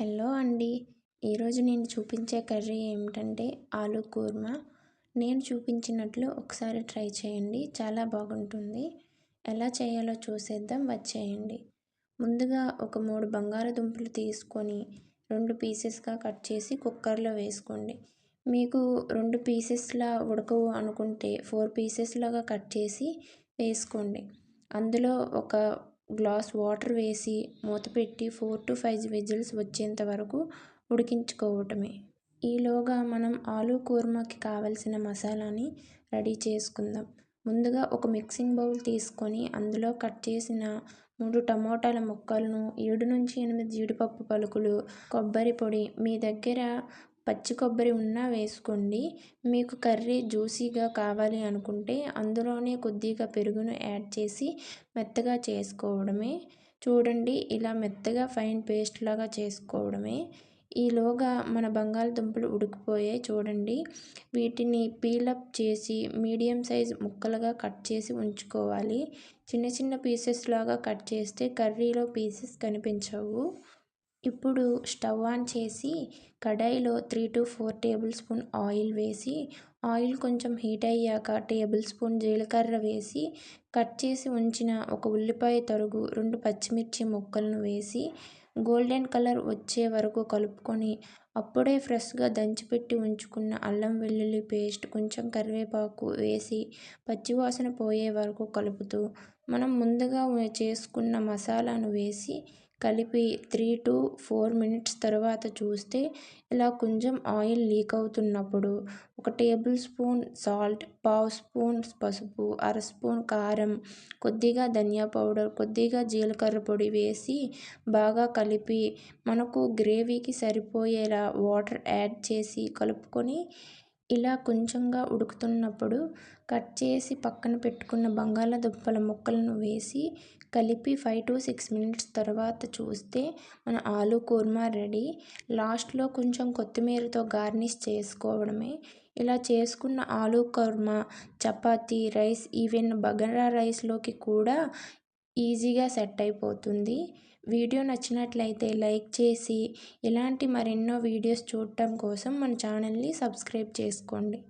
Hello అండి. ఈరోజు నేను చూపించే కర్రీ ఏమిటంటే ఆలు కూర్మా. నేను చూపించినట్లు ఒకసారి ట్రై చేయండి. చాలా బాగుంటుంది. ఎలా చేయాలో చూసేద్దాం. వచ్చేయండి. ముందుగా ఒక మూడు బంగాళదుంపలు తీసుకొని రెండు పీసెస్గా కట్ చేసి కుక్కర్లో వేసుకోండి. మీకు రెండు పీసెస్లా ఉడకవు అనుకుంటే ఫోర్ పీసెస్ లాగా కట్ చేసి వేసుకోండి. అందులో ఒక గ్లాస్ వాటర్ వేసి మూత పెట్టి ఫోర్ టు ఫైవ్ విజిల్స్ వచ్చేంత వరకు ఉడికించుకోవటమే. ఈలోగా మనం ఆలు కూర్మకి కావలసిన మసాలాని రెడీ చేసుకుందాం. ముందుగా ఒక మిక్సింగ్ బౌల్ తీసుకొని అందులో కట్ చేసిన మూడు టమోటాల ముక్కలను ఏడు నుంచి ఎనిమిది జీడిపప్పు పలుకులు కొబ్బరి పొడి మీ దగ్గర పచ్చి కొబ్బరి ఉన్నా వేసుకోండి. మీకు కర్రీ జ్యూసీగా కావాలి అనుకుంటే అందులోనే కొద్దిగా పెరుగును యాడ్ చేసి మెత్తగా చేసుకోవడమే. చూడండి ఇలా మెత్తగా ఫైన్ పేస్ట్ లాగా చేసుకోవడమే. ఈలోగా మన బంగాళదుంపలు ఉడికిపోయాయి చూడండి. వీటిని పీలప్ చేసి మీడియం సైజ్ ముక్కలుగా కట్ చేసి ఉంచుకోవాలి. చిన్న చిన్న పీసెస్ లాగా కట్ చేస్తే కర్రీలో పీసెస్ కనిపించవు. ఇప్పుడు స్టవ్ ఆన్ చేసి కడాయిలో three to four tablespoon oil వేసి ఆయిల్ కొంచెం హీట్ అయ్యాక టేబుల్ స్పూన్ జీలకర్ర వేసి కట్ చేసి ఉంచిన ఒక ఉల్లిపాయ తరుగు రెండు పచ్చిమిర్చి ముక్కలను వేసి గోల్డెన్ కలర్ వచ్చే వరకు కలుపుకొని అప్పుడే ఫ్రెష్గా దంచిపెట్టి ఉంచుకున్న అల్లం వెల్లుల్లి పేస్ట్ కొంచెం కరివేపాకు వేసి పచ్చివాసన పోయే వరకు కలుపుతూ మనం ముందుగా చేసుకున్న మసాలాను వేసి కలిపి త్రీ టు ఫోర్ మినిట్స్ తర్వాత చూస్తే ఇలా కొంచెం ఆయిల్ లీక్ అవుతున్నప్పుడు ఒక టేబుల్ స్పూన్ సాల్ట్ పావు స్పూన్ పసుపు అర స్పూన్ కారం కొద్దిగా ధనియా పౌడర్ కొద్దిగా జీలకర్ర పొడి వేసి బాగా కలిపి మనకు గ్రేవీకి సరిపోయేలా వాటర్ యాడ్ చేసి కలుపుకొని ఇలా కొంచెంగా ఉడుకుతున్నప్పుడు కట్ చేసి పక్కన పెట్టుకున్న బంగాళదుంపల ముక్కలను వేసి కలిపి ఫైవ్ టు సిక్స్ మినిట్స్ తర్వాత చూస్తే మన ఆలు కూర్మా రెడీ. లాస్ట్లో కొంచెం కొత్తిమీరతో గార్నిష్ చేసుకోవడమే. ఇలా చేసుకున్న ఆలు కుర్మా చపాతీ రైస్ ఈవెన్ బగారా రైస్లోకి కూడా ఈజీగా సెట్ అయిపోతుంది. వీడియో నచ్చినట్లయితే లైక్ చేసి ఇలాంటి మరెన్నో వీడియోస్ చూడటం కోసం మన ఛానల్ని సబ్స్క్రైబ్ చేసుకోండి.